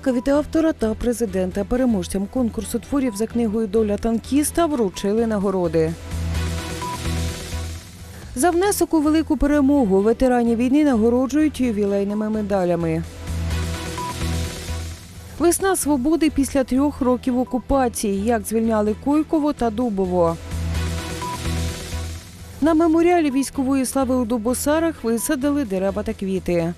Відзнака від автора та президента переможцям конкурсу творів за книгою Доля танкіста вручили нагороди. За внесок у велику перемогу ветерані війни нагороджують ювілейними медалями. Весна свободи після трьох років окупації. Як звільняли Койково та Дубово. На меморіалі військової слави у Дубосарах висадили дерева та квіти.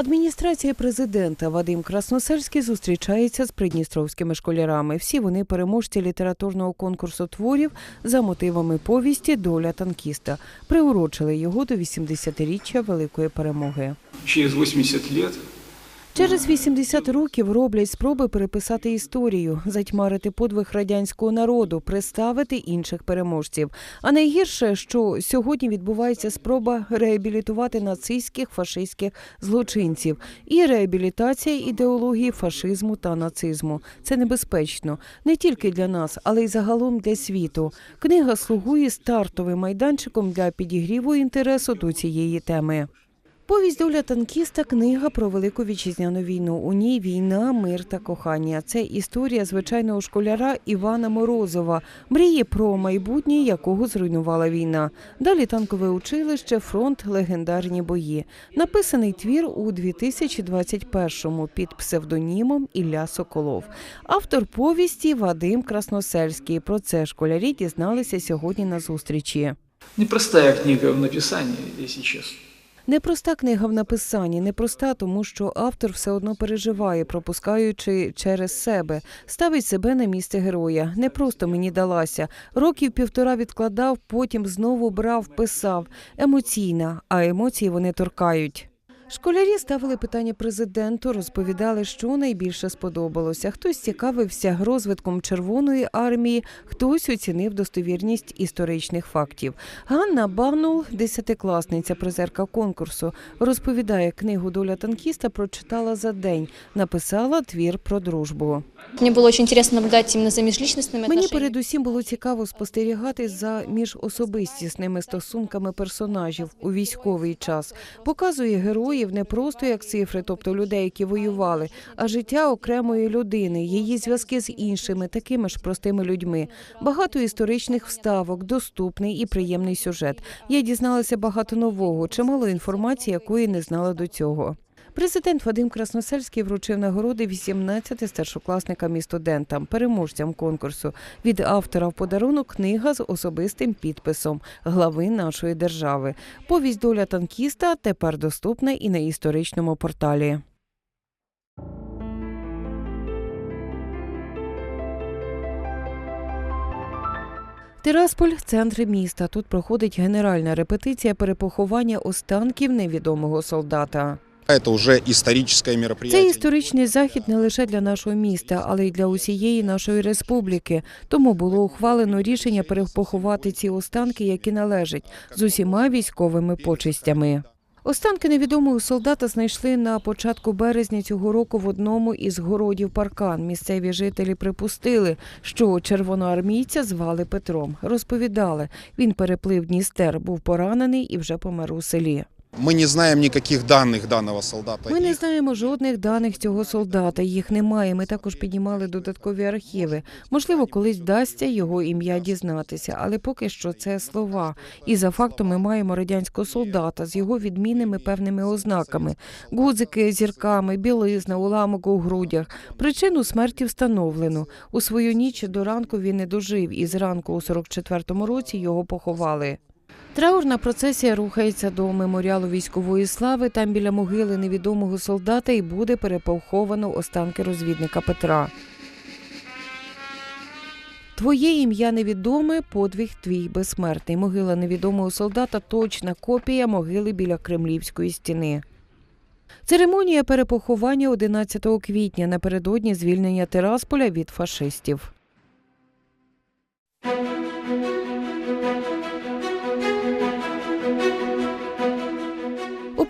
Адміністрація президента Вадим Красносельський зустрічається з придністровськими школярами. Всі вони переможці літературного конкурсу творів за мотивами повісті Доля танкіста. Приурочили його до 80-річчя великої перемоги. Через 80 лет Через 80 років роблять спроби переписати історію, затьмарити подвиг радянського народу, представити інших переможців. А найгірше, що сьогодні відбувається спроба реабілітувати нацистських фашистських злочинців і реабілітація ідеології фашизму та нацизму. Це небезпечно не тільки для нас, але й загалом для світу. Книга слугує стартовим майданчиком для підігріву інтересу до цієї теми. Повість доля танкіста книга про велику вітчизняну війну. У ній війна, мир та кохання. Це історія звичайного школяра Івана Морозова, мрії про майбутнє, якого зруйнувала війна. Далі танкове училище, фронт, легендарні бої. Написаний твір у 2021-му під псевдонімом Ілля Соколов. Автор повісті Вадим Красносельський. Про це школярі дізналися сьогодні на зустрічі. непростая книга в написании, если честно. Непроста книга в написанні, непроста, тому що автор все одно переживає, пропускаючи через себе, ставить себе на місце героя. Не просто мені далася. Років півтора відкладав, потім знову брав, писав. Емоційна, а емоції вони торкають. Школярі ставили питання президенту, розповідали, що найбільше сподобалося. Хтось цікавився розвитком Червоної армії, хтось оцінив достовірність історичних фактів. Ганна Бавнул, десятикласниця, призерка конкурсу, розповідає, книгу Доля танкіста прочитала за день. Написала твір про дружбу. Мне было очень интересно наблюдать именно за межличностными Мені передусім було цікаво спостерігати за міжособистісними стосунками персонажів у військовий час. Показує героїв не просто як цифри, тобто людей, які воювали, а життя окремої людини, її зв'язки з іншими, такими ж простими людьми. Багато історичних вставок, доступний і приємний сюжет. Я дізналася багато нового, чимало інформації, якої не знала до цього. Президент Вадим Красносельський вручив нагороди 18 старшокласникам і студентам, переможцям конкурсу. Від автора в подарунок книга з особистим підписом глави нашої держави. Повість доля танкіста тепер доступна і на історичному порталі. Тирасполь центр міста. Тут проходить генеральна репетиція перепоховання останків невідомого солдата. Это уже историческое Це історичний захід не лише для нашого міста, але й для усієї нашої республіки. Тому було ухвалено рішення перепоховати ці останки, які належать з усіма військовими почистями. Останки невідомого солдата знайшли на початку березня цього року в одному із городів паркан. Місцеві жителі припустили, що червоноармійця звали Петром. Розповідали, він переплив Дністер, був поранений і вже помер у селі. Мы не знаем никаких данных данного солдата. Ми не знаємо жодних даних цього солдата. Їх немає. Ми також піднімали додаткові архіви. Можливо, колись вдасться його ім'я дізнатися, але поки що це слова. І за фактом ми маємо радянського солдата з його відмінними певними ознаками: гудзики, зірками, білизна, уламок у грудях. Причину смерті встановлено. У свою ніч до ранку він не дожив, і зранку у 44-му році його поховали. Траурна процесія рухається до меморіалу військової слави. Там біля могили невідомого солдата і буде перепоховано останки розвідника Петра. Твоє ім'я невідоме, подвиг твій безсмертний. Могила невідомого солдата точна копія могили біля Кремлівської стіни. Церемонія перепоховання 11 квітня напередодні звільнення Тирасполя від фашистів.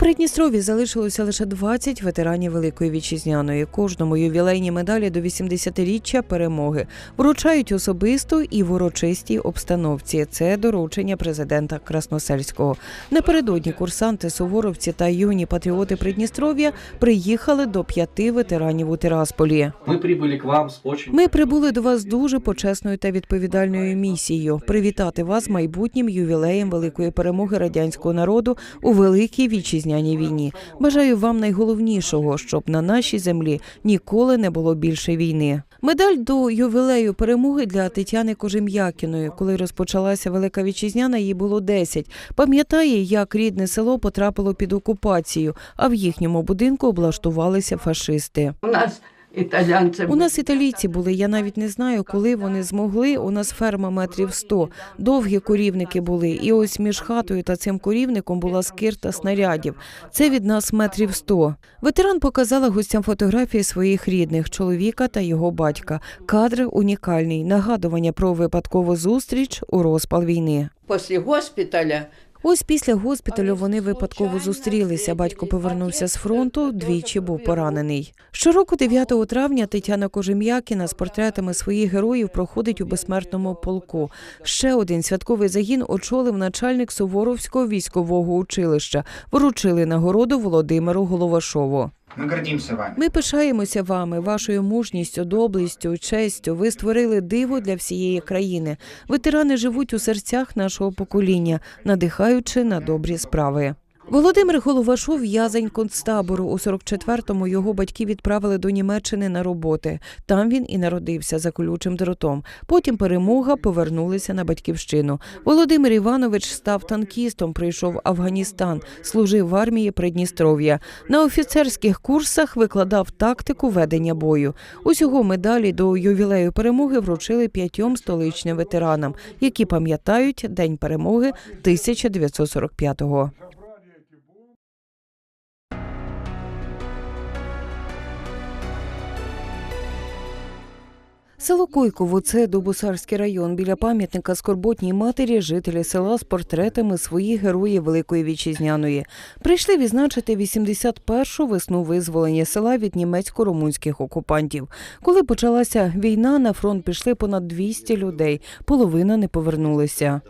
Придністрові залишилося лише 20 ветеранів Великої вітчизняної. Кожному ювілейні медалі до 80-річчя перемоги вручають особисто і в урочистій обстановці. Це доручення президента Красносельського. Напередодні курсанти, суворовці та юні патріоти Придністров'я приїхали до п'яти ветеранів у Тирасполі. Мы прибыли к вам с очень... Ми прибули до вас з дуже почесною та відповідальною місією привітати вас майбутнім ювілеєм великої перемоги радянського народу у великій вітчизняній війні. Бажаю вам найголовнішого, щоб на нашій землі ніколи не було більше війни. Медаль до ювілею перемоги для Тетяни Кожем'якіної. Коли розпочалася велика вітчизняна, їй було 10. Пам'ятає, як рідне село потрапило під окупацію, а в їхньому будинку облаштувалися фашисти. У нас італійці У нас італійці були. Я навіть не знаю, коли вони змогли. У нас ферма метрів 100. Довгі корівники були. І ось між хатою та цим корівником була скирта снарядів. Це від нас метрів 100. Ветеран показала гостям фотографії своїх рідних чоловіка та його батька. Кадр унікальний. Нагадування про випадкову зустріч у розпал війни. після госпіталя Ось після госпіталю вони випадково зустрілися. Батько повернувся з фронту, двічі був поранений. Щороку, 9 травня, Тетяна Кожем'якіна з портретами своїх героїв проходить у безсмертному полку. Ще один святковий загін очолив начальник Суворовського військового училища. Вручили нагороду Володимиру Головашову. Мы гордимося вами. Ми пишаємося вами, вашою мужністю, доблестю, честю. Ви створили диво для всієї країни. Ветерани живуть у серцях нашого покоління, надихаючи на добрі справи. Володимир Головашов в'язень концтабору. У 44-му його батьки відправили до Німеччини на роботи. Там він і народився за колючим дротом. Потім перемога повернулися на батьківщину. Володимир Іванович став танкістом, прийшов Афганістан, служив в армії Придністров'я. На офіцерських курсах викладав тактику ведення бою. Усього медалі до ювілею перемоги вручили п'ятьом столичним ветеранам, які пам'ятають День перемоги 1945-го. Село Койково це Добусарський район. Біля пам'ятника скорботній матері жителі села з портретами своїх героїв Великої вітчизняної прийшли відзначити 81-шу весну визволення села від німецько-румунських окупантів. Коли почалася війна, на фронт пішли понад 200 людей. Половина не повернулися.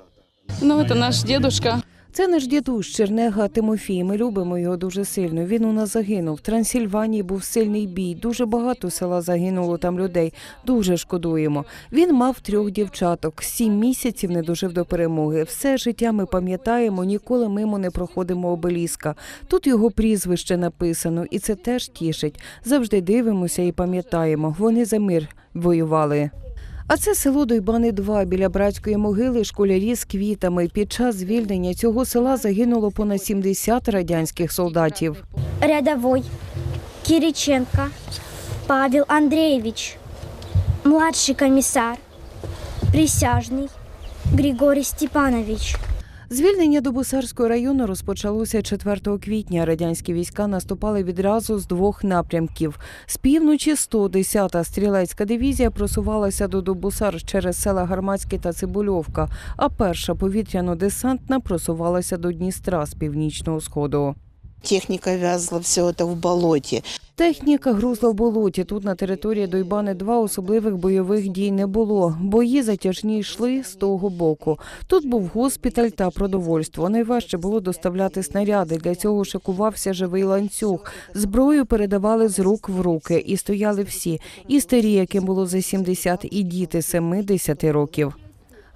Ну, это наш дедушка. Це наш дідусь Чернега Тимофій. Ми любимо його дуже сильно. Він у нас загинув. В Трансильванії був сильний бій. Дуже багато села загинуло там людей. Дуже шкодуємо. Він мав трьох дівчаток. Сім місяців не дожив до перемоги. Все життя ми пам'ятаємо, ніколи мимо не проходимо обеліска. Тут його прізвище написано, і це теж тішить. Завжди дивимося і пам'ятаємо. Вони за мир воювали. А це село Дойбани 2 біля братської могили школярі з квітами. Під час звільнення цього села загинуло понад 70 радянських солдатів. рядовой Кириченко Павел Андрійович, младший комісар, присяжний Григорій Степанович. Звільнення Добусарського району розпочалося 4 квітня. Радянські війська наступали відразу з двох напрямків. З півночі 110-та стрілецька дивізія просувалася до Добусар через села Гармацьке та Цибульовка, а перша повітряно-десантна просувалася до Дністра з північного сходу. Техника вязла все это в болоте. Техніка грузла в болоті. Тут на території Дойбани 2 особливих бойових дій не було. Бої затяжні йшли з того боку. Тут був госпіталь та продовольство. Найважче було доставляти снаряди. Для цього шикувався живий ланцюг. Зброю передавали з рук в руки, і стояли всі. І старі, яким було за 70, і діти 7-10 років.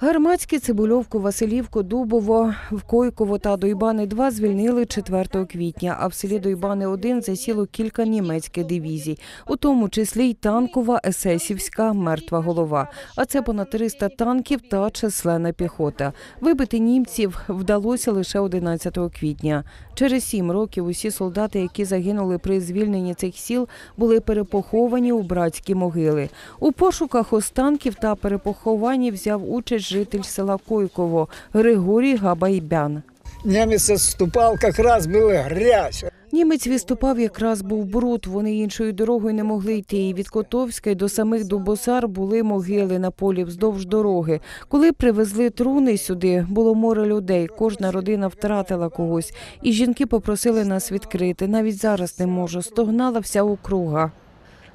Гармацьке, Цибульовку, Василівку, Дубово, Вкойково та Дойбани 2 звільнили 4 квітня, а в селі Дойбани 1 засіло кілька німецьких дивізій, у тому числі й танкова есесівська мертва голова. А це понад 300 танків та численна піхота. Вибити німців вдалося лише 11 квітня. Через сім років усі солдати, які загинули при звільненні цих сіл, були перепоховані у братські могили. У пошуках останків та перепохованні взяв участь житель села Койково Григорій Габайбян. Немец отступал, как раз была грязь. Німець відступав якраз був бруд. Вони іншою дорогою не могли йти. І від Котовська й до самих Дубосар були могили на полі вздовж дороги. Коли привезли труни сюди, було море людей. Кожна родина втратила когось. І жінки попросили нас відкрити. Навіть зараз не можу. Стогнала вся округа.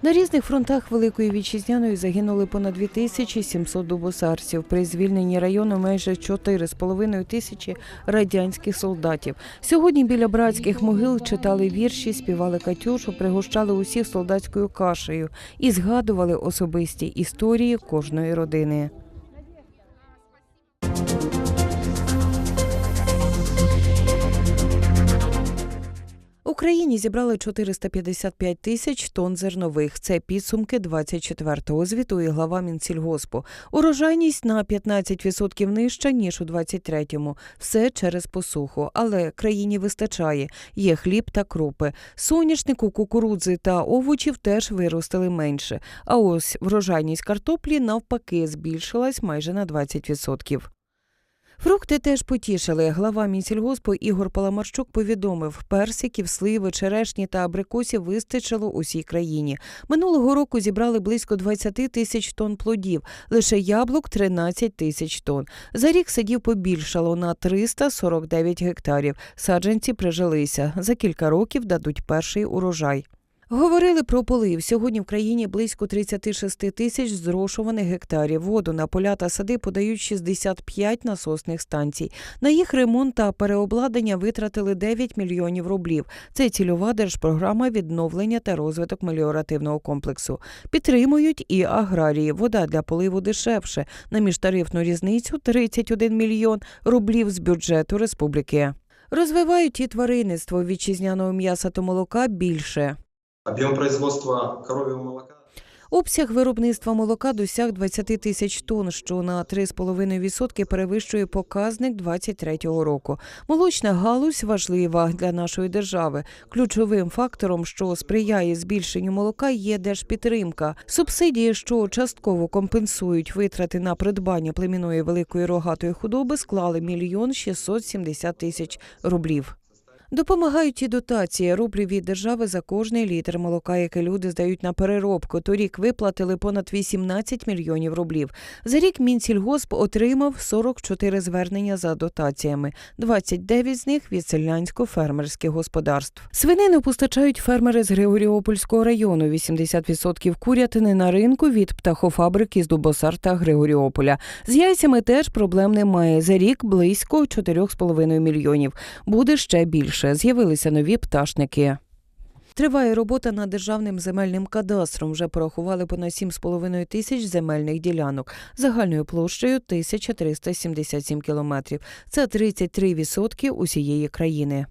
На різних фронтах Великої Вітчизняної загинули понад 2700 дубосарців. При звільненні району майже 4,5 тисячі радянських солдатів. Сьогодні біля братських могил читали вірші, співали Катюшу, пригощали усіх солдатською кашею і згадували особисті історії кожної родини. Україні зібрали 455 тисяч тонн зернових. Це підсумки 24-го, звітує глава Мінсільгоспу. Урожайність на 15% нижча, ніж у 23-му. Все через посуху. Але країні вистачає. Є хліб та крупи. Соняшнику, кукурудзи та овочів теж виростили менше. А ось врожайність картоплі навпаки збільшилась майже на 20%. Фрукти теж потішили. Глава Мінсільгоспу Ігор Паламарчук повідомив, персиків, сливи, черешні та абрикосів вистачило усій країні. Минулого року зібрали близько 20 тисяч тонн плодів, лише яблук 13 тисяч тонн. За рік садів побільшало на 349 гектарів. Саджанці прижилися. За кілька років дадуть перший урожай. Говорили про полив. Сьогодні в країні близько 36 тисяч зрошуваних гектарів. Воду на поля та сади подають 65 насосних станцій. На їх ремонт та переобладнання витратили 9 мільйонів рублів. Це цільова держпрограма відновлення та розвиток меліоративного комплексу. Підтримують і аграрії. Вода для поливу дешевше. На міжтарифну різницю 31 мільйон рублів з бюджету республіки. Розвивають і тваринництво вітчизняного м'яса та молока більше. Объем производства коровьего молока Обсяг виробництва молока досяг 20 тисяч тонн, що на 3,5% перевищує показник 23-го року. Молочна галузь важлива для нашої держави. Ключовим фактором, що сприяє збільшенню молока, є держпідтримка. Субсидії, що частково компенсують витрати на придбання племінної великої рогатої худоби, склали мільйон 670 тисяч рублів. Допомагають і дотації рублі від держави за кожний літр молока, яке люди здають на переробку. Торік виплатили понад 18 мільйонів рублів. За рік Мінсільгосп отримав 44 звернення за дотаціями, 29 з них від селянсько-фермерських господарств. Свинину постачають фермери з Григоріопольського району. 80% курятини на ринку від птахофабрики з Дубосар та Григоріополя. З яйцями теж проблем немає. За рік близько 4,5 мільйонів. Буде ще більше. З'явилися нові пташники. Триває робота над державним земельним кадастром. Вже порахували понад 7,5 тисяч земельних ділянок загальною площею 1377 кілометрів. Це 33% усієї країни.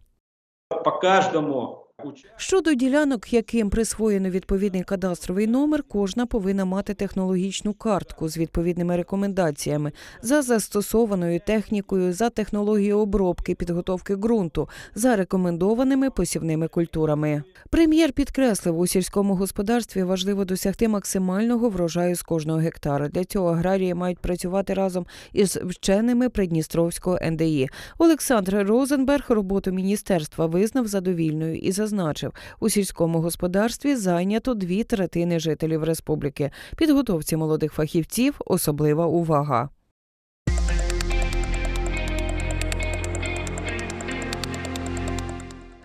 по каждому уч- Щодо ділянок, яким присвоєно відповідний кадастровий номер, кожна повинна мати технологічну картку з відповідними рекомендаціями за застосованою технікою, за технологією обробки, підготовки ґрунту, за рекомендованими посівними культурами. Прем'єр підкреслив, у сільському господарстві важливо досягти максимального врожаю з кожного гектара. Для цього аграрії мають працювати разом із вченими Придністровського НДІ. Олександр Розенберг роботу міністерства визнав задовільною і зазначив, у сільському господарстві зайнято дві третини жителів республіки. Підготовці молодих фахівців особлива увага.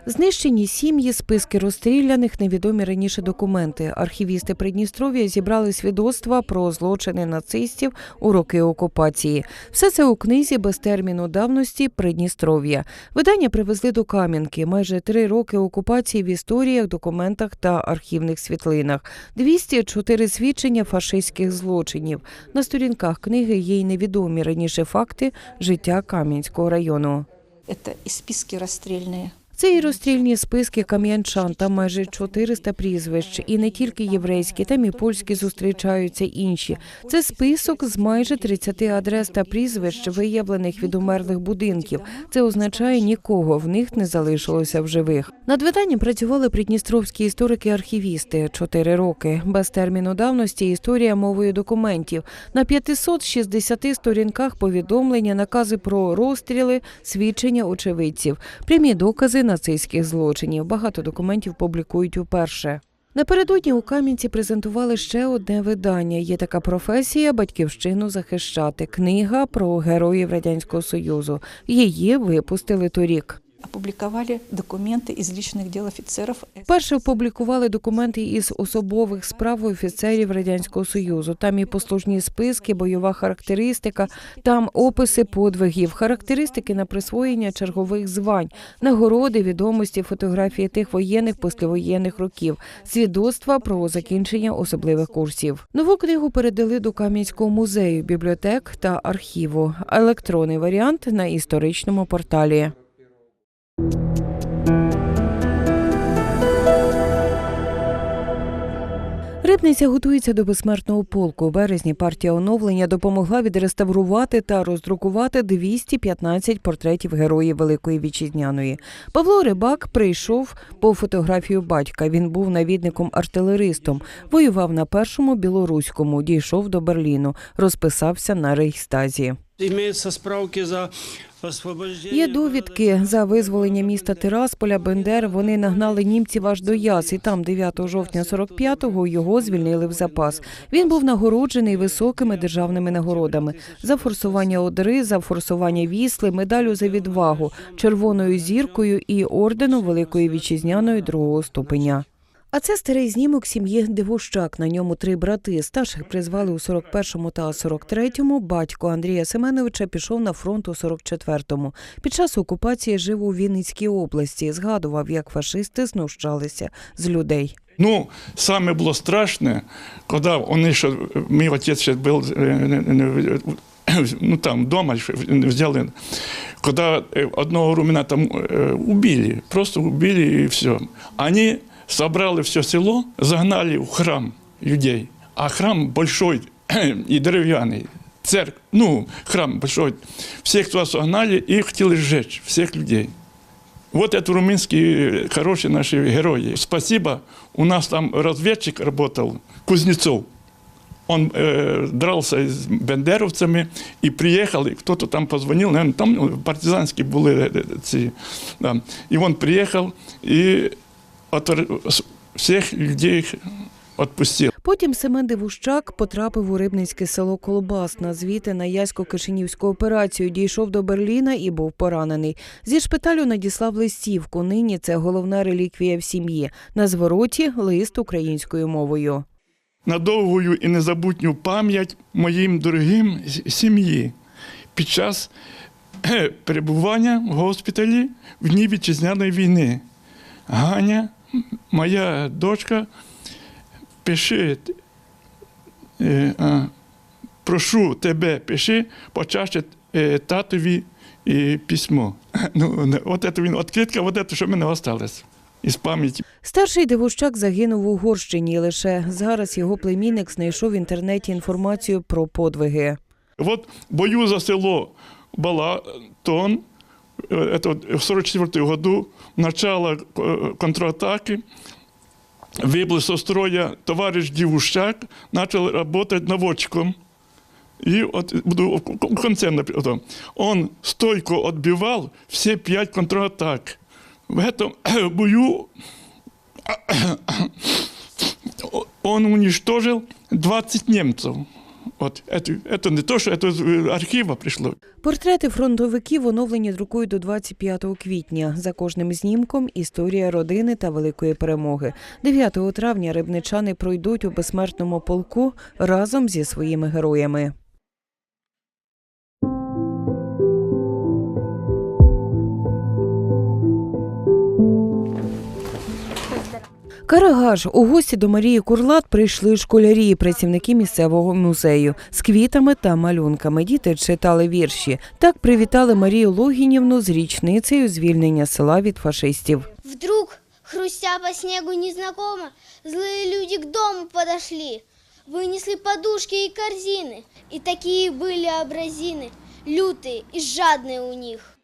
Знищені сім'ї, списки розстріляних, невідомі раніше документи. Архівісти Придністров'я зібрали свідоцтва про злочини нацистів у роки окупації. Все це у книзі без терміну давності Придністров'я. Видання привезли до Кам'янки. Майже три роки окупації в історіях, документах та архівних світлинах. 204 свідчення фашистських злочинів. На сторінках книги є й невідомі раніше факти життя Кам'янського району. Это и списки расстрельные. Це і розстрільні списки кам'янчан, там майже 400 прізвищ, і не тільки єврейські, там і польські зустрічаються інші. Це список з майже 30 адрес та прізвищ, виявлених від умерлих будинків. Це означає, нікого в них не залишилося в живих. Над виданням працювали придністровські історики-архівісти чотири роки. Без терміну давності історія мовою документів. На 560 сторінках повідомлення, накази про розстріли, свідчення очевидців, прямі докази докази нацистських злочинів. Багато документів публікують уперше. Напередодні у Кам'янці презентували ще одне видання. Є така професія батьківщину захищати. Книга про героїв радянського союзу. Її випустили торік. Опубликовали документы из личных дел офицеров. Перше опублікували документи із особових справ офіцерів радянського союзу. Там і послужні списки, бойова характеристика, там описи подвигів, характеристики на присвоєння чергових звань, нагороди, відомості, фотографії тих воєнних післявоєнних років, свідоцтва про закінчення особливих курсів. Нову книгу передали до Кам'янського музею, бібліотек та архіву. Електронний варіант на історичному порталі. Рибниця готується до безсмертного полку. У березні партія оновлення допомогла відреставрувати та роздрукувати 215 портретів героїв Великої Вітчизняної. Павло Рибак прийшов по фотографію батька. Він був навідником-артилеристом, воював на першому білоруському, дійшов до Берліну, розписався на рейхстазі. Имеются справки за. Є довідки за визволення міста Тирасполя, Бендер. Вони нагнали німців аж до Яс, і там 9 жовтня 45-го його звільнили в запас. Він був нагороджений високими державними нагородами за форсування Одри, за форсування Вісли, медалю за відвагу, червоною зіркою і орденом Великої вітчизняної другого ступеня. А це старий знімок сім'ї Дивощак. На ньому три брати. Старших призвали у 41-му та 43-му. Батько Андрія Семеновича пішов на фронт у 44-му. Під час окупації жив у Вінницькій області. Згадував, як фашисти знущалися з людей. Ну, саме було страшне, коли вони ще, мій отець ще був, е, не- не- ну там вдома ще взяли, коли е, одного руміна там е, убили, просто убили і все. Вони собрали все село, загнали в храм людей, а храм большой і дерев'яний. Церковь, ну, храм большой. Всех туда согнали и хотели сжечь всех людей. Вот это румынские хорошие наши герои. Спасибо. У нас там разведчик работал, Кузнецов. Он э, дрался с бендеровцами и приехал, и кто-то там позвонил, наверное, там ну, партизанские были э, эти, да. И он приехал и всех людей отпустил. Потім Семен Дивущак потрапив у рибницьке село Колбасна. Звідти на Ясько-Кишинівську операцію дійшов до Берліна і був поранений. Зі шпиталю надіслав листівку. Нині це головна реліквія в сім'ї. На звороті лист українською мовою. на довгу і незабутню пам'ять моїм дорогим сім'ї під час перебування в госпіталі в дні вітчизняної війни. Ганя, моя дочка, пиши, е, прошу тебе, пиши почаще е, татові е, письмо. Ну, от це він відкритка, от це, що в мене осталось із пам'яті. Старший Дивущак загинув в Угорщині. Лише зараз його племінник знайшов в інтернеті інформацію про подвиги. Вот бою за село Балатон, это вот в 44 году, начало э, контратаки, выбыл со строя товарищ Дивущак, начал работать наводчиком. И вот буду в конце написано. Он стойко отбивал все пять контратак. В этом бою он уничтожил 20 немцев. Вот это, это не то, что это из э, архива пришло. Портрети фронтовиків оновлені друкують до 25 квітня. За кожним знімком історія родини та великої перемоги. 9 травня рибничани пройдуть у безсмертному полку разом зі своїми героями. Карагаж у гості до Марії Курлат прийшли школярі, і працівники місцевого музею з квітами та малюнками. Діти читали вірші. Так привітали Марію Логінівну з річницею звільнення села від фашистів. Вдруг, хрустя по снегу незнакомо, злые люди к дому подошли. Вынесли подушки и корзины, и такие были образины, лютые и жадные у них.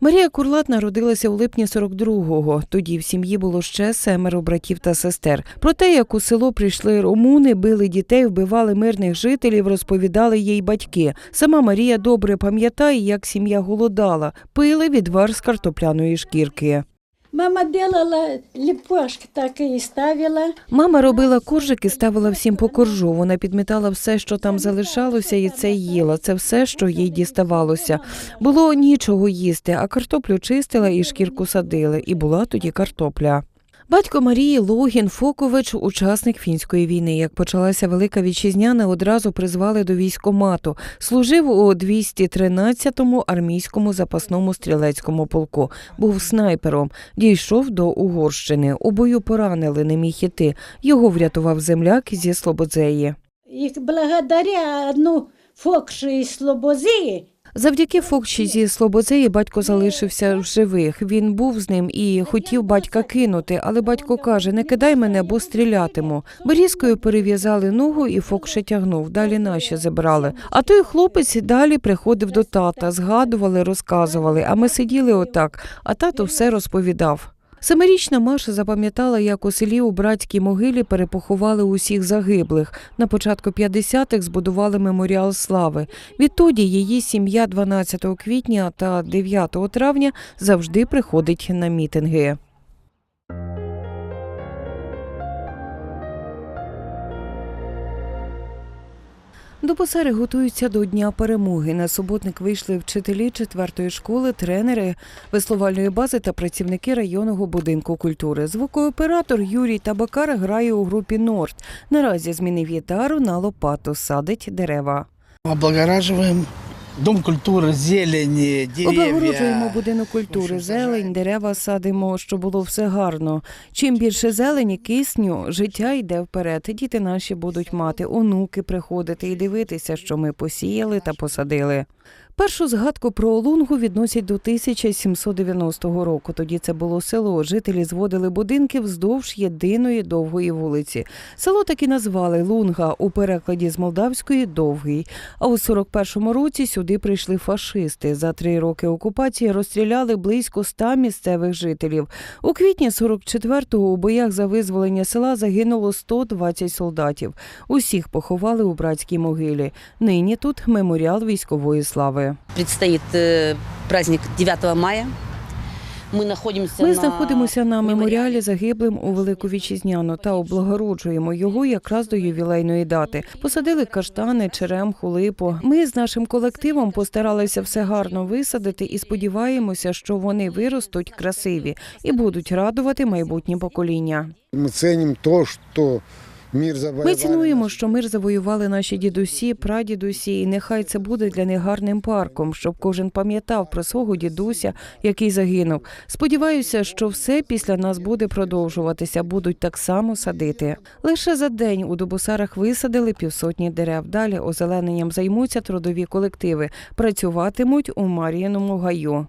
Марія Курлат народилася у липні 42-го. Тоді в сім'ї було ще семеро братів та сестер. Про те, як у село прийшли румуни, били дітей, вбивали мирних жителів, розповідали їй батьки. Сама Марія добре пам'ятає, як сім'я голодала, пили відвар з картопляної шкірки. Мама делала ліпошки так і ставила. Мама робила коржики, ставила всім по коржу. Вона підмітала все, що там залишалося, і це їла. Це все, що їй діставалося. Було нічого їсти, а картоплю чистила і шкірку садили. І була тоді картопля. Батько Марії Логін Фокович, учасник фінської війни. Як почалася велика вітчизняна, одразу призвали до військомату. Служив у 213-му армійському запасному стрілецькому полку. Був снайпером. Дійшов до Угорщини. У бою поранили, не міг іти. Його врятував земляк зі Слободзеї. Благодаря одну фокши из Слобози, Завдяки Фокчі зі Слободзеї батько залишився в живих. Він був з ним і хотів батька кинути, але батько каже: не кидай мене, бо стрілятиму. Берізкою перев'язали ногу, і Фокше тягнув. Далі наші забрали. А той хлопець далі приходив до тата, згадували, розказували. А ми сиділи отак, а тато все розповідав. Семирічна Маша запам'ятала, як у селі у братській могилі перепоховали усіх загиблих. На початку 50-х збудували меморіал слави. Відтоді її сім'я 12 квітня та 9 травня завжди приходить на мітинги. До посари готуються до Дня перемоги. На суботник вийшли вчителі четвертої школи, тренери веслувальної бази та працівники районного будинку культури. Звукооператор Юрій Табакар грає у групі Норд. Наразі змінив гітару на лопату, садить дерева. Облагораживаем Дом культури, зелені, дерев'я. Облагороджуємо будинок культури, зелень, дерева садимо, щоб було все гарно. Чим більше зелені, кисню, життя йде вперед. Діти наші будуть мати, онуки приходити і дивитися, що ми посіяли та посадили. Першу згадку про Олунгу відносять до 1790 року. Тоді це було село. Жителі зводили будинки вздовж єдиної довгої вулиці. Село так і назвали Лунга у перекладі з молдавської довгий. А у 41-му році сюди прийшли фашисти. За три роки окупації розстріляли близько ста місцевих жителів. У квітні 44-го у боях за визволення села загинуло 120 солдатів. Усіх поховали у братській могилі. Нині тут меморіал військової слави. Предстоит э, праздник 9 мая. Мы находимся Ми на знаходимося на меморіалі загиблим у Велику Вітчизняну та облагороджуємо його якраз до ювілейної дати. Посадили каштани, черемху, липу. Ми з нашим колективом постаралися все гарно висадити і сподіваємося, що вони виростуть красиві і будуть радувати майбутні покоління. Мы ценим то, что мир Ми цінуємо, що мир завоювали наші дідусі, прадідусі, і нехай це буде для них гарним парком, щоб кожен пам'ятав про свого дідуся, який загинув. Сподіваюся, що все після нас буде продовжуватися, будуть так само садити. Лише за день у Дубосарах висадили півсотні дерев. Далі озелененням займуться трудові колективи, працюватимуть у Мар'їному гаю.